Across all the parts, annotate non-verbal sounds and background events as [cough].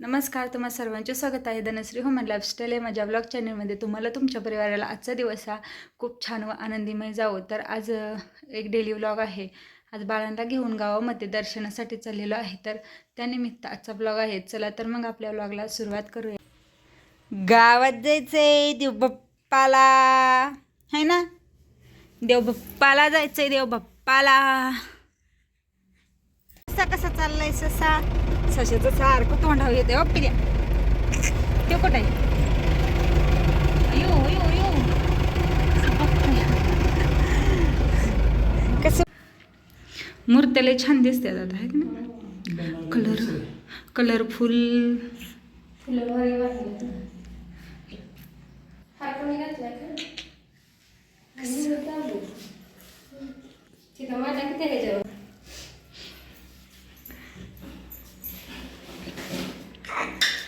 नमस्कार तुम्हा सर्वांचे स्वागत आहे. धनश्री होमन लाईफस्टाईल या माझ्या ब्लॉग चॅनलमध्ये तुम्हाला तुमच्या परिवाराला आजचा दिवस हा खूप छान व आनंदीमय जावो. तर आज एक डेली व्लॉग आहे. आज बाळांना घेऊन गावामध्ये दर्शनासाठी चाललेलो आहे. तर त्यानिमित्त आजचा ब्लॉग आहे. चला तर मग आपल्या ब्लॉगला सुरुवात करूया. गावात जायचंय देवबाप्पाला. है ना? देवबाप्पाला जायचंय देवबाप्पाला. कसा कसा चाललाय ससा? सशाचं सारखं तोंडावर येते हो पिल्या ते कुठं आहे? येऊ येऊ येऊ कसं? मूर्त्याला छान दिसते आता आहे की ना कलर कलरफुल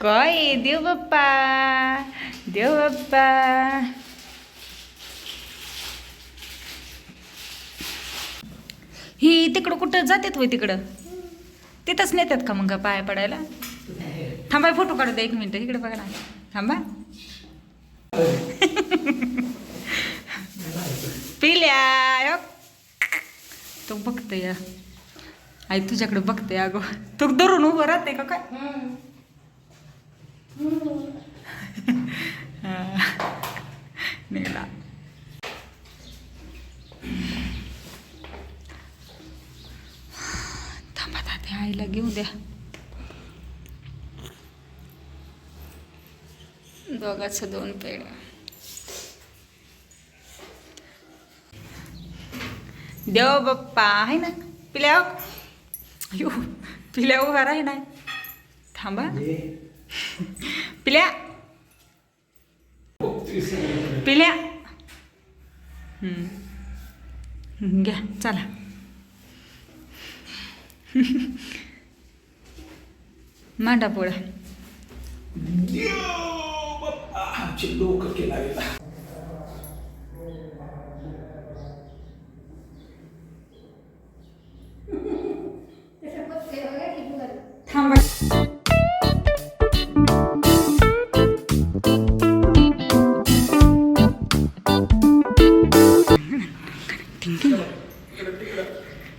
काय देव बाप्पा देव बाप्पा ही तिकडं कुठं जातात होय तिकडं? तिथंच नेतात का मग पाया पडायला? थांबा फोटो काढू द्या एक मिनिट. इकडे बघा ना. थांबा. पिल्या तो बघते आई तुझ्याकडे बघते अगो. तू धरून उभं राहते का काय? [laughs] हा. निघाला थांबा त्या आईला घेऊ द्या. दोघाचं दोन पेड्या देव बाप्पा आहे ना? पिल्या अयो पिल्या उभा राही ना. थांबा. पिल्या पिल्या घ्या चला मांडा पोळा आमचे केला गेला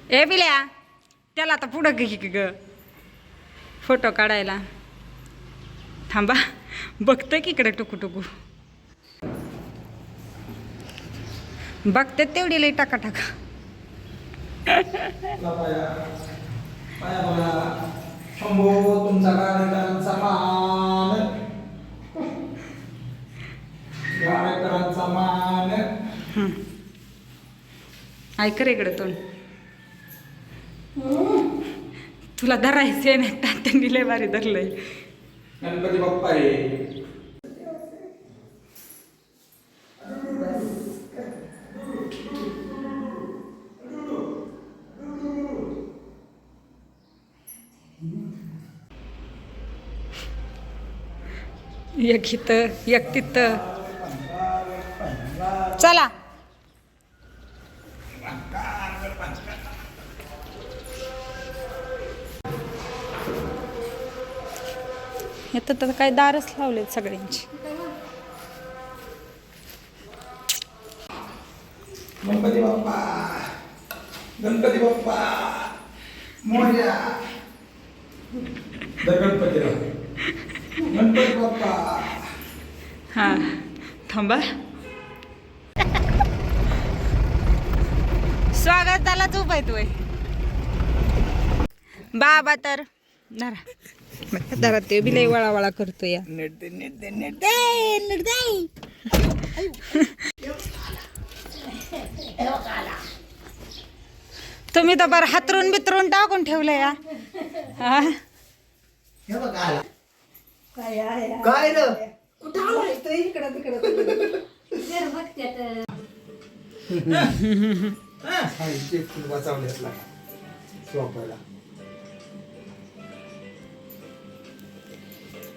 ए बिल्या त्याला आता पुढं घे की ग. फोटो काढायला. थांबा बघतोय की इकडे टुकू टुकू बघते तेवढी लई टाका टाका पाया. पाया बघा. शंभो तुमचा कार्यकरांचा मान. कार्यकरांचा मान. ऐक रे इकडं तोंड. तुला धरायचे नाही तात्यांनी लय भारी धरलंय. गणपती बाप्पा आहे. एक इथं एक तिथं चला. इथं तर काय दारच लावलेत सगळ्यांची. गणपती बाप्पा. गणपती बाप्पा. मोर्या. जय गणपतीराव गणपती बाप्पा. हा थांबा. स्वागतालाच आहे तू बाबा तर धरा धरा ते बी लय वळावळा करतो या. नेट दे नेट दे नेट तुम्ही तर बरं हातरून बितरून टाकून ठेवलं या. हा? हे काय रे? हा, हा हं,